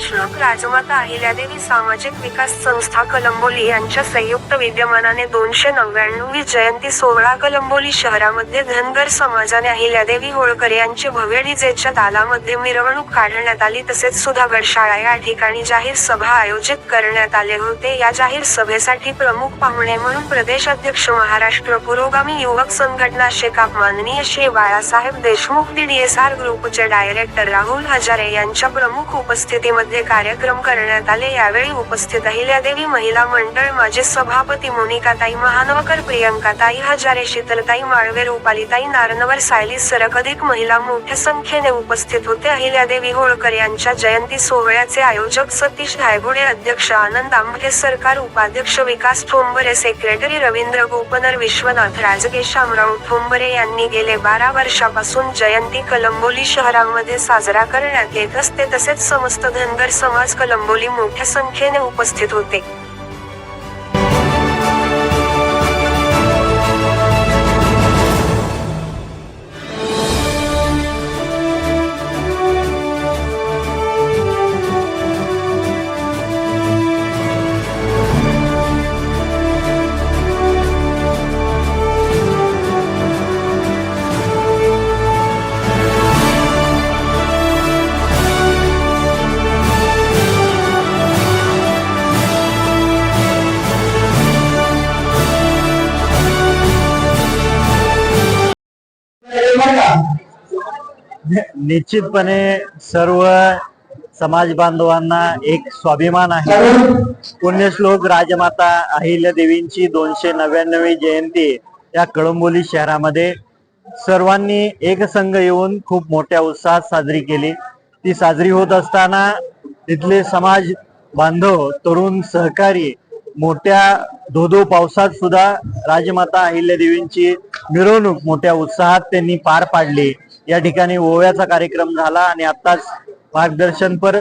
श्लोक राजमाता अहिल्यादेवी सामाजिक विकास संस्था कलंबोली यांच्या संयुक्त विद्यमानाने दोनशे नव्याण्णवी जयंती सोहळा कलंबोली शहरामध्ये धनगर समाजाने अहिल्यादेवी होळकर यांचे भव्य डीजेच्या तालामध्ये मिरवणूक काढण्यात आली. तसेच सुधागड शाळा या ठिकाणी जाहीर सभा आयोजित करण्यात आले होते. या जाहीर सभेसाठी प्रमुख पाहुणे म्हणून प्रदेश अध्यक्ष महाराष्ट्र पुरोगामी युवक संघटना शेकाप माननीय श्री बाळासाहेब देशमुख डीडीएसआर ग्रुपचे डायरेक्टर राहुल हजारे यांच्या प्रमुख उपस्थितीमध्ये कार्यक्रम करण्यात आले. यावेळी उपस्थित अहिल्यादेवी महिला मंडळ माजी सभापती मोनिकाताई महानवकर प्रियंकाताई हजारे शीतलताई माळवे रुपालीताई नारनवर सायली सरक अधिक महिला मोठ्या संख्येने उपस्थित होते. अहिल्यादेवी होळकर यांच्या जयंती सोहळ्याचे आयोजक सतीश धायगुडे अध्यक्ष आनंद आंबे सरकार उपाध्यक्ष विकास ठोंबरे सेक्रेटरी रवींद्र गोपनर विश्वनाथ राजगे शामराव ठोंबरे यांनी गेले बारा वर्षापासून जयंती कलंबोली शहरामध्ये साजरा करण्यात येत असते. तसेच समस्त धन धनगर समाज कलंबोली मोठ्या संख्येने उपस्थित होते. निश्चितपणे सर्व समाज बांधवांना एक स्वाभिमान आहे. पुण्यश्लोक राजमाता अहिल्या देवींची दोनशे नव्याण्णवी जयंती या कळंबोली शहरामध्ये सर्वांनी एकसंघ येऊन खूप मोठ्या उत्साहात साजरी केली. ती साजरी होत असताना तिथले समाज बांधव तरुण सहकारी मोठ्या धोधो पावसात सुद्धा राजमाता अहिल्या देवींची मिरवणूक मोठ्या उत्साहात त्यांनी पार पाडली. या ठिकाणी ओव्याचा कार्यक्रम झाला आणि आताच मार्गदर्शनपर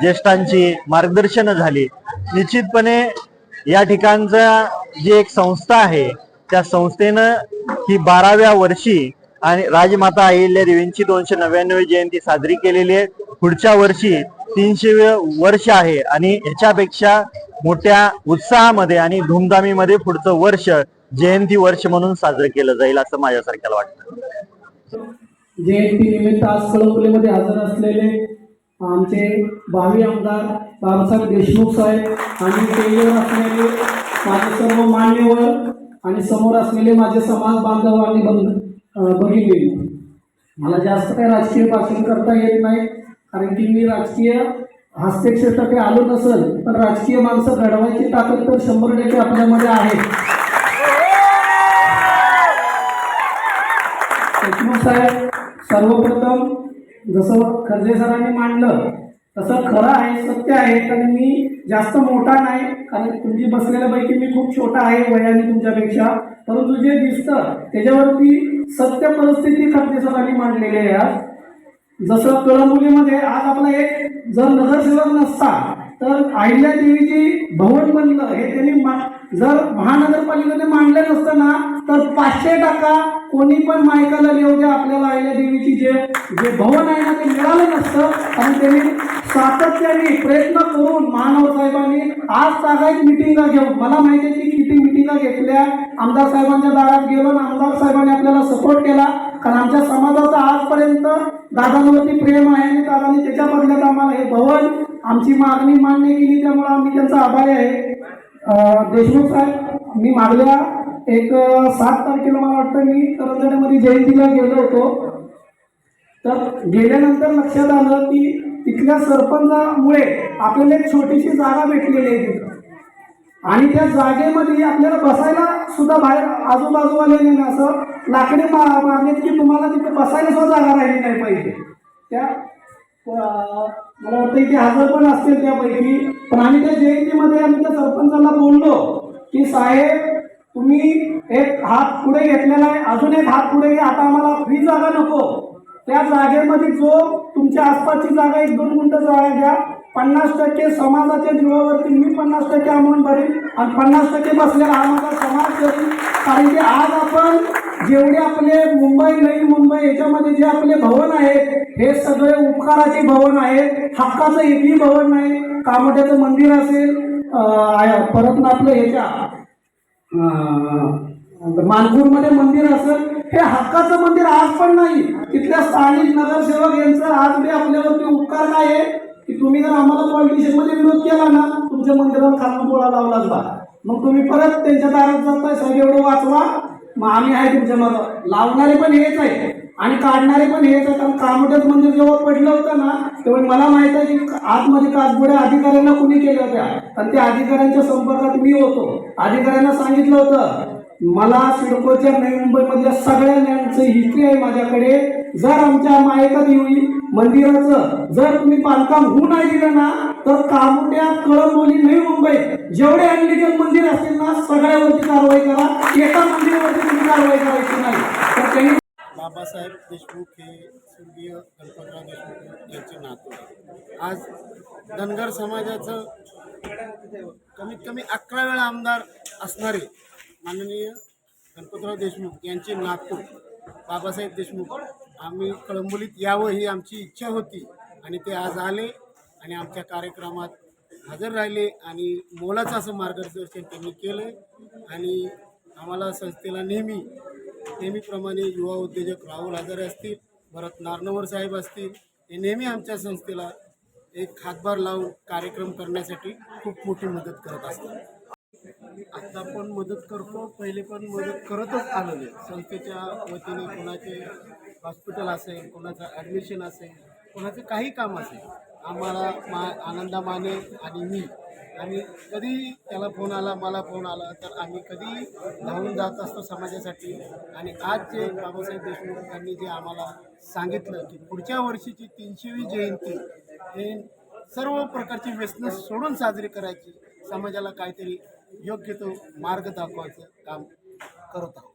ज्येष्ठांची मार्गदर्शन झाली. निश्चितपणे या ठिकाणचा जी एक संस्था आहे त्या संस्थेनं ही बाराव्या वर्षी आणि राजमाता अहिल्या देवींची दोनशे नव्याण्णव जयंती साजरी केलेली आहे. पुढच्या वर्षी तीनशे वर्ष आहे आणि ह्याच्यापेक्षा मोठ्या उत्साहामध्ये आणि धुमधामीमध्ये पुढचं वर्ष जयंती वर्ष म्हणून साजरं केलं जाईल असं माझ्यासारख्याला वाटतं. जयंती निमित्त आज कळंबोलीमध्ये हजर असलेले आमचे भावी आमदार बाबासाहेब देशमुख साहेब आणि टेलीवर असलेले माझे सर्व मान्यवर आणि समोर असलेले माझे समाज बांधव आणि भगिनी. मला जास्त काही राजकीय भाषण करता येत नाही कारण की मी राजकीय हस्तक्षेपासाठी आलो नसेल पण राजकीय माणसं घडवायची ताकद तर शंभर टक्के आपल्यामध्ये आहे. देशमुख साहेब सर्वप्रथम जसं खर्जे सरांनी मांडलं तसं खरं आहे सत्य आहे कारण मी जास्त मोठा नाही कारण तुमची बसलेल्यापैकी मी खूप छोटा आहे वयाने तुमच्यापेक्षा. परंतु जे दिसतं त्याच्यावरती सत्य परिस्थिती खर्जे सरांनी मांडलेली आहे आज. जसं कळंबोलीमध्ये आज आपला एक जर नगरसेवक नसता तर आहिल्या देवीची भवन बनलं हे त्यांनी जर महानगरपालिकेने मांडलं नसतं ना तर पाचशे टक्का कोणी पण मायकाला लिहू द्या आपल्याला अहिल्या देवीची जे जे भवन आहे ना ते मिळालं नसतं. आणि त्यांनी सातत्याने प्रयत्न करून महानव साहेबांनी आज तागायत मिटिंगा घेऊन मला माहिती आहे की किती मिटिंगा घेतल्या आमदार साहेबांच्या दारात गेलो आणि आमदार साहेबांनी आपल्याला सपोर्ट केला. कारण आमच्या समाजाचा आजपर्यंत दादांवरती प्रेम आहे आणि दादांनी त्याच्या बदल्यात आम्हाला हे भवन आमची मागणी मान्य केली त्यामुळे आम्ही त्यांचा आभारी आहे. देशमुख साहेब मी मागल्या एक सात तारखेला मला वाटतं मी करंजाड्यामध्ये जयंतीला गेलो होतो. तर गेल्यानंतर लक्षात आलं की तिथल्या सरपंचामुळे आपल्याला एक छोटीशी जागा भेटलेली आहे तिथं. आणि त्या जागेमध्ये आपल्याला बसायला सुद्धा बाहेर आजूबाजूवाल्याने ना असं लाकडे मा मारलेत की तुम्हाला तिथे बसायला सुद्धा जागा राहिली नाही पाहिजे. त्या मला वाटतं इथे हजर पण असतील त्यापैकी. पण आम्ही त्या जयंतीमध्ये आम्ही त्या सरपंचाला बोललो की साहेब तुम्ही एक हात पुढे घेतलेला आहे अजून एक हात पुढे घ्या आता आम्हाला फ्री जागा नको. त्या जागेमध्ये जो तुमच्या आसपासची जागा एक दोन गुंठ जागा घ्या. पन्नास टक्के समाजाच्या जीवावरती मी पन्नास टक्के अमाऊंट भरेन आणि पन्नास टक्के बसलेला हा माझा समाज करेल कारण की आज आपण जेवढे आपले मुंबई नवी मुंबई याच्यामध्ये जे आपले भवन आहेत हे सगळे उपकाराचे भवन आहेत. हक्काचं एकही भवन नाही. कामोठ्याचं मंदिर असेल परत ना आपलं ह्याच्या मानपूरमध्ये मंदिर असेल हे हक्काचं मंदिर आज पण नाही. तिथल्या स्थानिक नगरसेवक यांचं आज बी आपल्यावरती उपकार काय आहे तुम्ही जर आम्हाला पॉलिटिशियनमध्ये विरोध केला ना तुमच्या मंदिरावर खालून पोळा लावला असता मग तुम्ही परत त्यांच्या दारात जाताय सगळे एवढं वाचवा. मग आम्ही आहे तुमच्या मग. लावणारे पण हेच आहे आणि काढणारे पण हेच आहे कारण कामटच मंदिर जेव्हा पडलं होतं ना तेव्हा मला माहीत आहे की आतमध्ये काचबुड्या अधिकाऱ्यांना कुणी केल्या होत्या. आणि त्या अधिकाऱ्यांच्या संपर्कात मी होतो. अधिकाऱ्यांना सांगितलं होतं मला सिडकोच्या नवी मुंबईमधल्या सगळ्या लँडचं हिस्ट्री आहे माझ्याकडे. जर आमच्या मायकात येईल मंदिराचं. जर तुम्ही बांधकाम होऊ नाही दिलं ना तर कामुट्या कळंबोली नवी मुंबई जेवढे अनलिगल मंदिर असतील ना सगळ्यावरती कारवाई करा. एका मंदिरावरती तुम्ही कारवाई करायची नाही. तर त्यांनी बाबासाहेब देशमुख हे स्वर्गीय कल्पतराव देशमुख यांचे नातू आज धनगर समाजाचं कमीत कमी अकरा वेळा आमदार असणारे माननीय गणपतराव देशमुख यांचे नातू बाबासाहेब देशमुख आम्ही कळंबोलीत यावं ही आमची इच्छा होती आणि ते आज आले आणि आमच्या कार्यक्रमात हजर राहिले आणि मोलाचं असं मार्गदर्शन त्यांनी केलं आणि आम्हाला संस्थेला नेहमी नेहमीप्रमाणे युवा उद्योजक राहुल हजारे असतील भरत नारनवर साहेब असतील हे नेहमी आमच्या संस्थेला एक हातभार लावून कार्यक्रम करण्यासाठी खूप मोठी मदत करत असतात. आत्ता पण मदत करतो पहिले पण मदत करतच आलेले संस्थेच्या वतीने कोणाचे हॉस्पिटल असेल कोणाचं ॲडमिशन असेल कोणाचं काही काम असेल आम्हाला मा आनंदा माने आणि मी. आम्ही कधी त्याला फोन आला मला फोन आला तर आम्ही कधी धावून जात असतो समाजासाठी. आणि आज जे बाबासाहेब देशमुख यांनी जे आम्हाला सांगितलं की पुढच्या वर्षीची तीनशेवी जयंती हे सर्व प्रकारची व्यसनं सोडून साजरी करायची समाजाला काहीतरी योग्य तो मार्ग दाखवायचं काम करत आहोत.